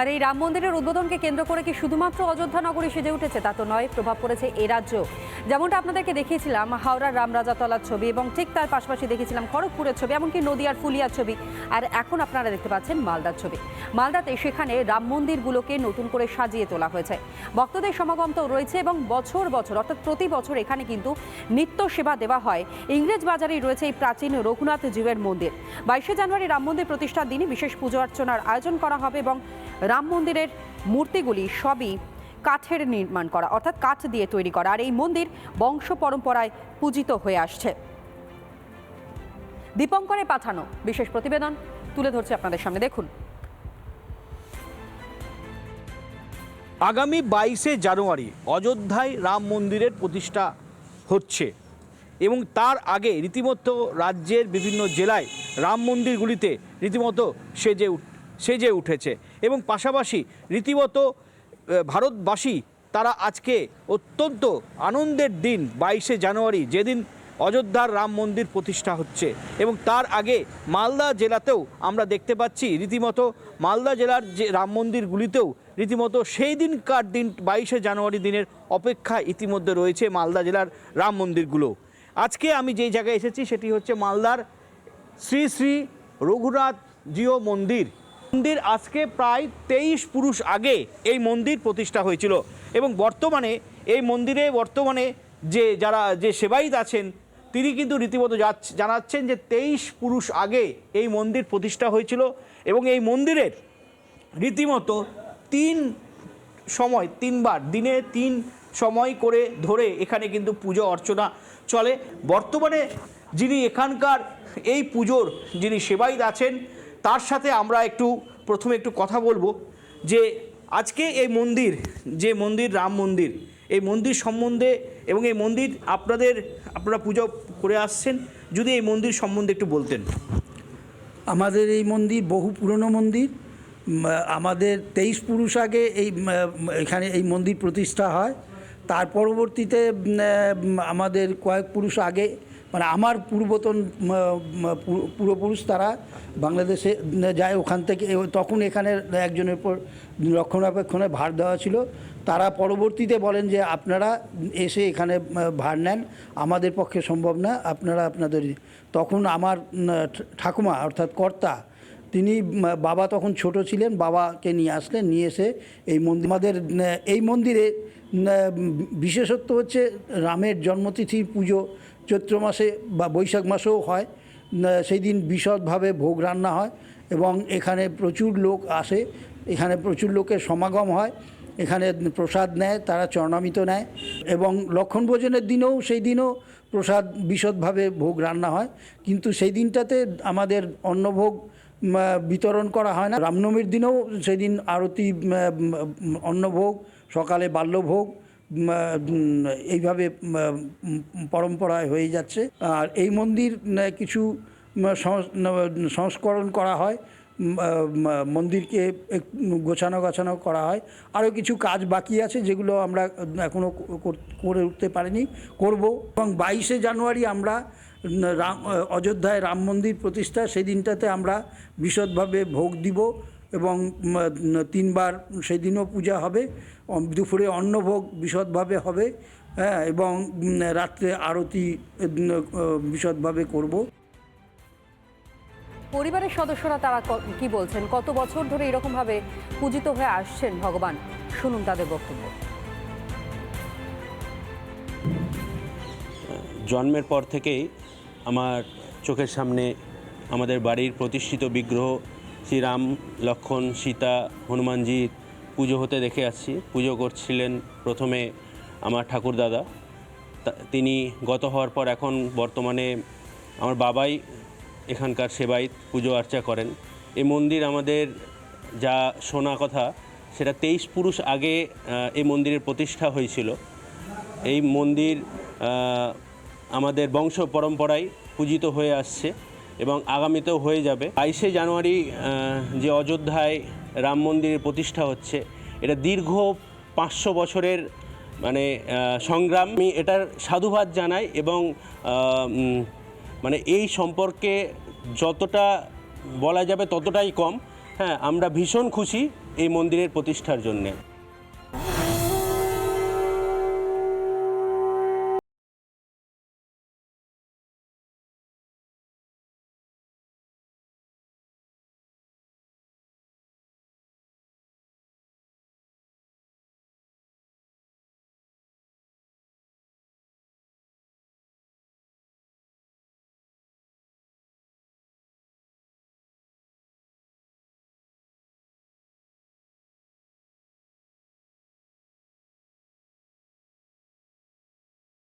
আর এই রাম মন্দিরের উদ্বোধনকে কেন্দ্র করে কি শুধুমাত্র অযোধ্যা নগরী সেজে উঠেছে তা তো নয়, প্রভাব পড়েছে এ রাজ্য। যেমনটা আপনাদেরকে দেখিয়েছিলাম, হাওড়ার রামরাজাতলার ছবি এবং ঠিক তার পাশাপাশি দেখেছিলাম খড়গপুরের ছবি, এমনকি নদিয়ার ফুলিয়ার ছবি। আর এখন আপনারা দেখতে পাচ্ছেন মালদার ছবি। মালদাতে সেখানে রাম মন্দিরগুলোকে নতুন করে সাজিয়ে তোলা হয়েছে। ভক্তদের সমাগম তো রয়েছে এবং বছর বছর, অর্থাৎ প্রতি বছর এখানে কিন্তু নিত্য সেবা দেওয়া হয়। ইংরেজ বাজারেই রয়েছে এই প্রাচীন রঘুনাথ জীবের মন্দির। বাইশে জানুয়ারি রাম মন্দির প্রতিষ্ঠার দিনে বিশেষ পুজো অর্চনার আয়োজন করা হবে এবং রাম মন্দিরের মূর্তিগুলি সবই কাঠের নির্মাণ করা, অর্থাৎ কাঠ দিয়ে তৈরি করা। আর এই মন্দির বংশ পরম্পরায় পূজিত হয়ে আসছে। দীপঙ্করে পাঠানো বিশেষ প্রতিবেদন তুলে ধরছে আপনাদের সামনে, দেখুন। আগামী বাইশে জানুয়ারি অযোধ্যায় রাম মন্দিরের প্রতিষ্ঠা হচ্ছে এবং তার আগে রীতিমতো রাজ্যের বিভিন্ন জেলায় রাম মন্দিরগুলিতে রীতিমতো সেজে সেজে উঠেছে। এবং পাশাপাশি রীতিমতো ভারতবাসী তারা আজকে অত্যন্ত আনন্দের দিন, বাইশে জানুয়ারি, যেদিন অযোধ্যার রাম মন্দির প্রতিষ্ঠা হচ্ছে। এবং তার আগে মালদা জেলাতেও আমরা দেখতে পাচ্ছি রীতিমতো মালদা জেলার যে রাম মন্দিরগুলিতেও রীতিমতো সেই দিনকার দিন, বাইশে জানুয়ারি দিনের অপেক্ষা ইতিমধ্যে রয়েছে মালদা জেলার রাম মন্দিরগুলো। আজকে আমি যেই জায়গায় এসেছি সেটি হচ্ছে মালদার শ্রী শ্রী রঘুনাথ জিও মন্দির। মন্দির আজকে প্রায় তেইশ পুরুষ আগে এই মন্দির প্রতিষ্ঠা হয়েছিল। এবং বর্তমানে এই মন্দিরে বর্তমানে যে যারা, যে সেবায়িত আছেন, তিনি কিন্তু রীতিমতো জানাচ্ছেন যে তেইশ পুরুষ আগে এই মন্দির প্রতিষ্ঠা হয়েছিল এবং এই মন্দিরের রীতিমতো তিন সময়, তিনবার, দিনে তিন সময় করে ধরে এখানে কিন্তু পুজো অর্চনা চলে। বর্তমানে যিনি এখানকার এই পুজোর যিনি সেবায়িত আছেন তার সাথে আমরা একটু, প্রথমে একটু কথা বলব যে আজকে এই মন্দির, যে মন্দির রাম মন্দির, এই মন্দির সম্বন্ধে এবং এই মন্দির আপনাদের, আপনারা পুজো করে আসছেন, যদি এই মন্দির সম্বন্ধে একটু বলতেন। আমাদের এই মন্দির বহু পুরনো মন্দির আমাদের তেইশ পুরুষ আগে এই এখানে এই মন্দির প্রতিষ্ঠা হয়। তার পরবর্তীতে আমাদের কয়েক পুরুষ আগে মানে আমার পূর্বতন পূর্বপুরুষ তারা বাংলাদেশে যায় ওখান থেকে তখন এখানে একজনের পর রক্ষণাবেক্ষণে ভার দেওয়া ছিল। তারা পরবর্তীতে বলেন যে আপনারা এসে এখানে ভার নেন, আমাদের পক্ষে সম্ভব না, আপনারা আপনাদের তখন আমার ঠাকুমা অর্থাৎ কর্তা, তিনি বাবা তখন ছোট ছিলেন, বাবাকে নিয়ে আসলেন, নিয়ে এসে এই মন্দির, আমাদের এই মন্দিরে বিশেষত্ব হচ্ছে রামের জন্মতিথির পুজো চৈত্র মাসে বা বৈশাখ মাসেও হয়। সেই দিন বিশদভাবে ভোগ রান্না হয় এবং এখানে প্রচুর লোক আসে। এখানে প্রচুর লোকের সমাগম হয়। এখানে প্রসাদ নেয়, তারা চরণামিত নেয় এবং লক্ষণ ভোজনের দিনেও সেই দিনও প্রসাদ বিশদভাবে ভোগ রান্না হয়। কিন্তু সেই দিনটাতে আমাদের অন্নভোগ বিতরণ করা হয় না। রামনবমীর দিনেও সেদিন আরতি অন্নভোগ, সকালে বাল্যভোগ এইভাবে পরম্পরায় হয়ে যাচ্ছে। আর এই মন্দির কিছু সংস্করণ করা হয়। মন্দিরকে গোছানো গাছানো করা হয়। আরও কিছু কাজ বাকি আছে যেগুলো আমরা এখনও করে উঠতে পারিনি, করব। এবং বাইশে জানুয়ারি আমরা রাম, অযোধ্যায় রাম মন্দির প্রতিষ্ঠা সেই দিনটাতে আমরা বিশদভাবে ভোগ দিব। এবং তিনবার সেদিনও পূজা হবে। দুপুরে অন্নভোগ বিশদভাবে হবে হ্যাঁ এবং রাত্রে আরতি বিশদভাবে করব। পরিবারের সদস্যরা তারা ক- কি বলছেন? কত বছর ধরে এরকম ভাবে পূজিত হয়ে আসছেন ভগবান? শুনুন তাদের বক্তব্য। জন্মের পর থেকেই আমার চোখের সামনে আমাদের বাড়ির প্রতিষ্ঠিত বিগ্রহ শ্রীরাম, লক্ষণ, সীতা হনুমানজির পুজো হতে দেখে আসছি। পুজো করছিলেন প্রথমে আমার ঠাকুরদাদা তা- তিনি গত হওয়ার পর এখন বর্তমানে আমার বাবাই এখানকার সেবায়িত পুজো আর্চা করেন। এই মন্দির আমাদের যা শোনা কথা, সেটা তেইশ পুরুষ আগে এই মন্দিরের প্রতিষ্ঠা হয়েছিল। এই মন্দির আমাদের বংশ পরম্পরায় পূজিত হয়ে আসছে। এবং আগামীতেও হয়ে যাবে। বাইশে জানুয়ারি যে অযোধ্যায় রাম মন্দিরের প্রতিষ্ঠা হচ্ছে, এটা দীর্ঘ পাঁচশো বছরের মানে সংগ্রাম। আমি এটার সাধুবাদ জানাই এবং মানে এই সম্পর্কে যতটা বলা যাবে ততটাই কম। হ্যাঁ আমরা ভীষণ খুশি এই মন্দিরের প্রতিষ্ঠার জন্যে।